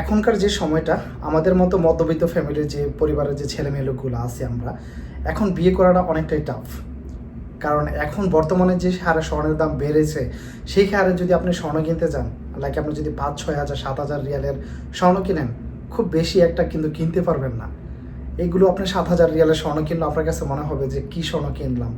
এখনকার যে সময়টা, আমাদের মতো মধ্যবিত্ত ফ্যামিলির যে পরিবারের যে ছেলেমেয়েগুলো আছে আমরা, এখন বিয়ে করাটা অনেকটাই টাফ কারণ এখন বর্তমানে যে হারে স্বর্ণের দাম বেড়েছে, সেই হারে যদি আপনি স্বর্ণ কিনতে যান লাইক আপনি যদি পাঁচ, ছয় হাজার, সাত হাজার রিয়ালের স্বর্ণ কিনেন, খুব বেশি একটা কিন্তু কিনতে পারবেন না। এগুলো আপনি সাত হাজার রিয়ালের স্বর্ণ কিনলে আপনার কাছে মনে হবে যে কি স্বর্ণ কিনলাম।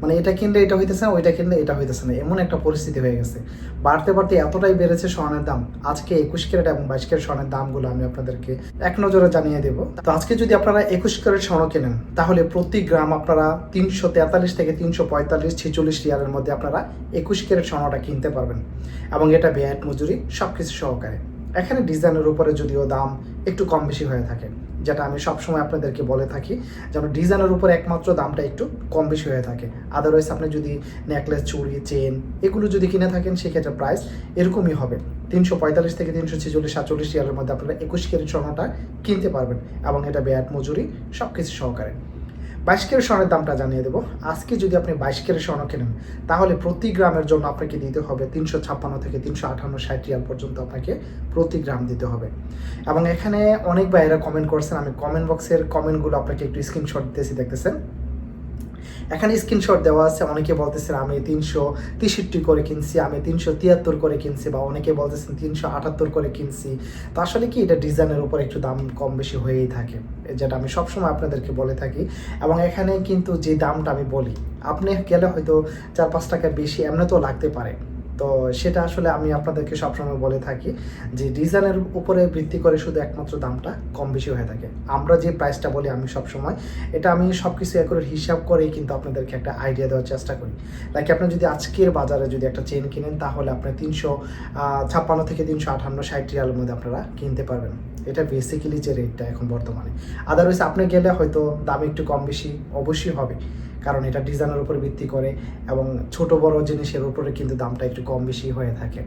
মানে এটা কিনলে এটা হইতেছে না, ওইটা কিনলে এটা হইতেছে না, এমন একটা পরিস্থিতি হয়ে গেছে। বাড়তে বাড়তে এতটাই বেড়েছে স্বর্ণের দাম। আজকে একুশ ক্যারেট এবং বাইশ ক্যারেট স্বর্ণের দামগুলো আমি আপনাদেরকে এক নজরে জানিয়ে দেবো। তো আজকে যদি আপনারা একুশ ক্যারেট স্বর্ণ কেনেন, তাহলে প্রতি গ্রাম আপনারা তিনশো তেতাল্লিশ থেকে তিনশো পঁয়তাল্লিশ, ছেচল্লিশ রিয়ালের মধ্যে আপনারা একুশ ক্যারেট স্বর্ণটা কিনতে পারবেন। এবং এটা ব্যাট মজুরি সব কিছু সহকারে। এখানে ডিজাইনের উপরে যদিও দাম একটু কম বেশি হয়ে থাকে। যেটা আমি সবসময় আপনাদেরকে বলে থাকি, যেন ডিজাইনের উপর একমাত্র দামটা একটু কম বেশি হয়ে থাকে। আদারওয়াইজ আপনি যদি নেকলেস চুড়ি চেন এগুলো যদি কিনে থাকেন, সেক্ষেত্রে প্রাইস এরকমই হবে। তিনশো পঁয়তাল্লিশ থেকে তিনশো ছেচল্লিশ, সাতচল্লিশ ইয়ারের মধ্যে আপনারা একুশ কেজি স্বর্ণটা কিনতে পারবেন এবং এটা ব্যাট, মজুরি সব কিছু সহকারে। বাইশ ক্যারেট স্বর্ণের দামটা জানিয়ে দেবো। আজকে যদি আপনি বাইশ ক্যারেট স্বর্ণ কেনেন, তাহলে প্রতি গ্রামের জন্য আপনাকে দিতে হবে তিনশো ছাপ্পান্ন থেকে তিনশো আঠান্ন ষাট রিয়াল পর্যন্ত আপনাকে প্রতি গ্রাম দিতে হবে। এবং এখানে অনেক ভাইয়েরা কমেন্ট করছেন, আমি কমেন্ট বক্সের কমেন্টগুলো আপনাকে একটু স্ক্রিনশট দিতেছি, দেখতেছেন? এখানে স্ক্রিনশট দেওয়া আছে, অনেকে বলতেছেন আমি তিনশো তেষট্টি করে কিনছি, আমি তিনশো তিয়াত্তর করে কিনছি বা অনেকে বলতেছেন তিনশো আটাত্তর করে কিনছি। তো আসলে কি এটা ডিজাইনের উপর একটু দাম কম বেশি হয়েই থাকে, যেটা আমি সবসময় আপনাদেরকে বলে থাকি। এবং এখানে কিন্তু যে দামটা আমি বলি, আপনি গেলে হয়তো চার পাঁচ টাকা বেশি, এমনিতেও লাগতে পারে। তো সেটা আসলে আমি আপনাদেরকে সবসময় বলে থাকি যে ডিজাইনের উপরে ভিত্তি করে শুধু একমাত্র দামটা কম বেশি হয়ে থাকে। আমরা যে প্রাইসটা বলি আমি সবসময়, এটা আমি সব কিছু একরের হিসাব করেই কিন্তু আপনাদেরকে একটা আইডিয়া দেওয়ার চেষ্টা করি। লাইক আপনি যদি আজকের বাজারে যদি একটা চেন কিনেন, তাহলে আপনি তিনশো ছাপ্পান্ন থেকে তিনশো আটান্ন ষাট রিয়ালের মধ্যে আপনারা কিনতে পারবেন। এটা বেসিক্যালি যে রেটটা এখন বর্তমানে। আদারওয়াইজ আপনি গেলে হয়তো দাম একটু কম বেশি, অবশ্যই হবে। কারণ এটা ডিজাইনের উপর ভিত্তি করে এবং ছোট বড় জিনিসের উপরে কিন্তু দামটা একটু কম বেশি হয়ে থাকে।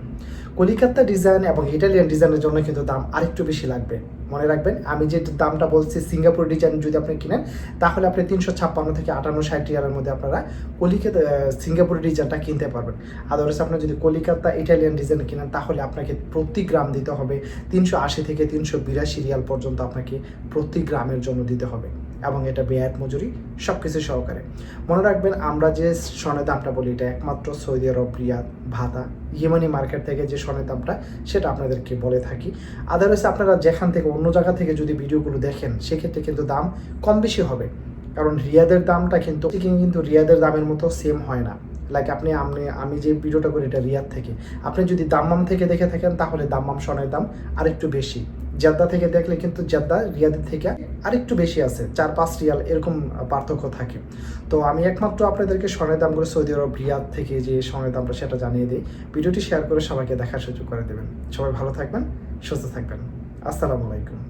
কলিকাতা ডিজাইন এবং ইটালিয়ান ডিজাইনের জন্য কিন্তু দাম আরেকটু বেশি লাগবে। মনে রাখবেন, আমি যে দামটা বলছি সিঙ্গাপুর ডিজাইন যদি আপনি কিনেন, তাহলে আপনি তিনশো ছাপ্পান্ন থেকে আটান্ন ষাট রিয়ালের মধ্যে আপনারা কলিকাতা সিঙ্গাপুর ডিজাইনটা কিনতে পারবেন। আদারওয়াইজ আপনি যদি কলিকাতা ইটালিয়ান ডিজাইন কিনেন, তাহলে আপনাকে প্রতি গ্রাম দিতে হবে তিনশো আশি থেকে তিনশো বিরাশি রিয়াল পর্যন্ত আপনাকে প্রতি গ্রামের জন্য দিতে হবে। এবং এটা বেয়াত মজুরি সব কিছু সহকারে। মনে রাখবেন, আমরা যে স্বর্ণের দামটা বলি, এটা একমাত্র সৌদি আরব, রিয়াদ, ভাতা, ইয়েমানি মার্কেট থেকে যে স্বর্ণের দামটা, সেটা আপনাদেরকে বলে থাকি। আদারওয়াইজ আপনারা যেখান থেকে অন্য জায়গা থেকে যদি ভিডিওগুলো দেখেন, সেক্ষেত্রে কিন্তু দাম কম বেশি হবে। কারণ রিয়াদের দামটা কিন্তু কিন্তু রিয়াদের দামের মতো সেম হয় না। লাইক আপনি আপনি আমি যে ভিডিওটা করি এটা রিয়াদ থেকে। আপনি যদি দাম্মাম থেকে দেখে থাকেন, তাহলে দাম্মাম স্বর্ণের দাম আরেকটু বেশি। জেদ্দা থেকে দেখলে কিন্তু জেদ্দা রিয়াদের থেকে আরেকটু বেশি আছে, চার পাঁচ রিয়াল এরকম পার্থক্য থাকে। তো আমি একমাত্র আপনাদেরকে স্বর্ণের দামগুলো সৌদি আরব, রিয়াদ থেকে যে স্বর্ণের দামটা সেটা জানিয়ে দিই। ভিডিওটি শেয়ার করে সবাইকে দেখার সুযোগ করে দেবেন। সবাই ভালো থাকবেন, সুস্থ থাকবেন। আসসালামু আলাইকুম।